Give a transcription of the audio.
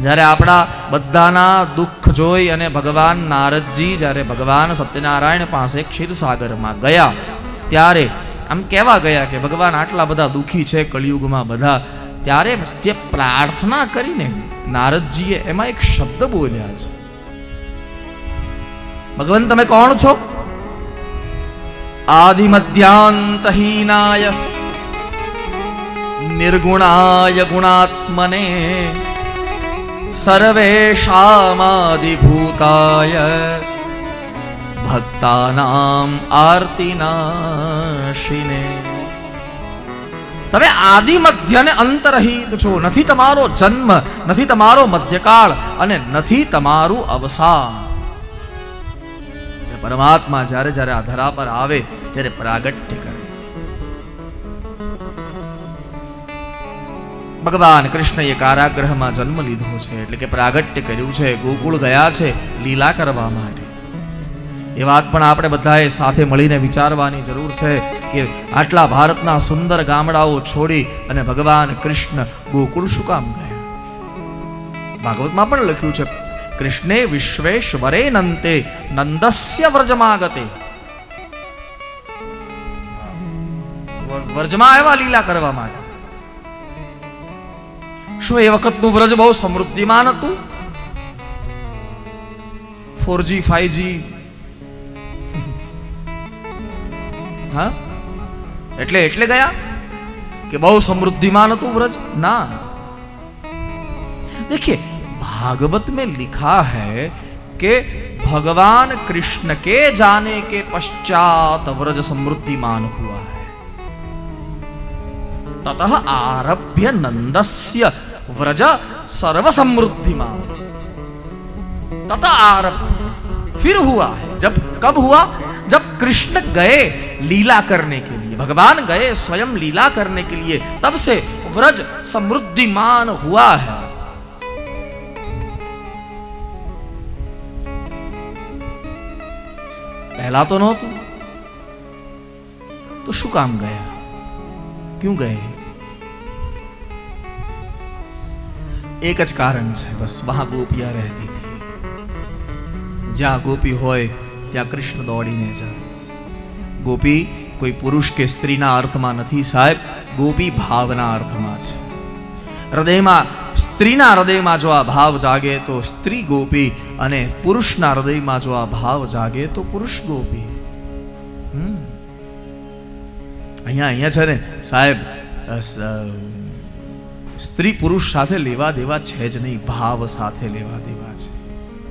જ્યારે આપણા બધાના દુઃખ જોઈ અને ભગવાન નારદજી જ્યારે ભગવાન સત્યનારાયણ પાસે ક્ષીરસાગરમાં ગયા, ત્યારે આમ કહેવા ગયા કે ભગવાન આટલા બધા દુઃખી છે કળિયુગમાં બધા, ત્યારે જે પ્રાર્થના કરીને નારદજીએ એમાં એક શબ્દ બોલ્યા છે. ભગવાન, તમે કોણ છો? આદિમધ્યાંતહીનાય, નિર્ગુણાય ગુણાત્મને સર્વેશામાદિભૂતાય ભક્તાનામ આરતીનાશિને તમે આદિ મધ્ય ને અંતરહિત છો નથી તમારો જન્મ નથી તમારો મધ્યકાળ અને નથી તમારું અવસાન પરમાત્મા જ્યારે જ્યારે આ ધરા પર આવે ત્યારે પ્રાગટ્ય ભગવાન કૃષ્ણએ કારાગ્રહમાં જન્મ લીધો છે, એટલે કે પ્રાગટ્ય કર્યું છે, ગોકુળ ગયા છે, લીલા કરવા માટે. એ વાત પણ આપણે બધાએ સાથે મળીને વિચારવાની જરૂર છે કે આટલા ભારતના સુંદર ગામડાઓ છોડી અને ભગવાન કૃષ્ણ ગોકુળ શું કામ ગયા? ભાગવતમાં પણ લખ્યું છે, કૃષ્ણે વિશ્વેશ્વરે નંતે નંદસ્ય વ્રજમાગતે. વ્રજમાં આવ્યા લીલા કરવા માટે. શું એ વખતનું વ્રજ બહુ સમૃદ્ધિમાન હતું ફોરજી ફાઈવજી હા એટલે એટલે ગયા કે બહુ સમૃદ્ધિમાન હતું व्रज ना देखिए भागवत में लिखा है कि भगवान कृष्ण के जाने के पश्चात व्रज समृद्धिमान हुआ है ततः आरभ्य नंदस्य व्रज सर्व समृद्धिमान तथा आरभ फिर हुआ है, जब कब हुआ? जब कृष्ण गए लीला करने के लिए, भगवान गए स्वयं लीला करने के लिए, तब से व्रज समृद्धिमान हुआ है। पहला तो नौ तो। शु काम गया। क्यों गए? એક જ કારણ છે, બસ વહાં ગોપિયા રહેતી હતી. જ્યાં ગોપી હોય, ત્યાં કૃષ્ણ દોડીને જાય. ગોપી કોઈ પુરુષ કે સ્ત્રીના અર્થમાં નથી સાહેબ, ગોપી ભાવના અર્થમાં છે. હૃદયમાં, સ્ત્રીના હૃદયમાં જો આ ભાવ જાગે તો સ્ત્રી ગોપી અને પુરુષના હૃદયમાં જો આ ભાવ જાગે તો પુરુષ ગોપી. અહીંયા અહીંયા છે ને, સાહેબ સ્ત્રી પુરુષ સાથે લેવા દેવા છે જ નહીં ભાવ સાથે લેવા દેવા છે.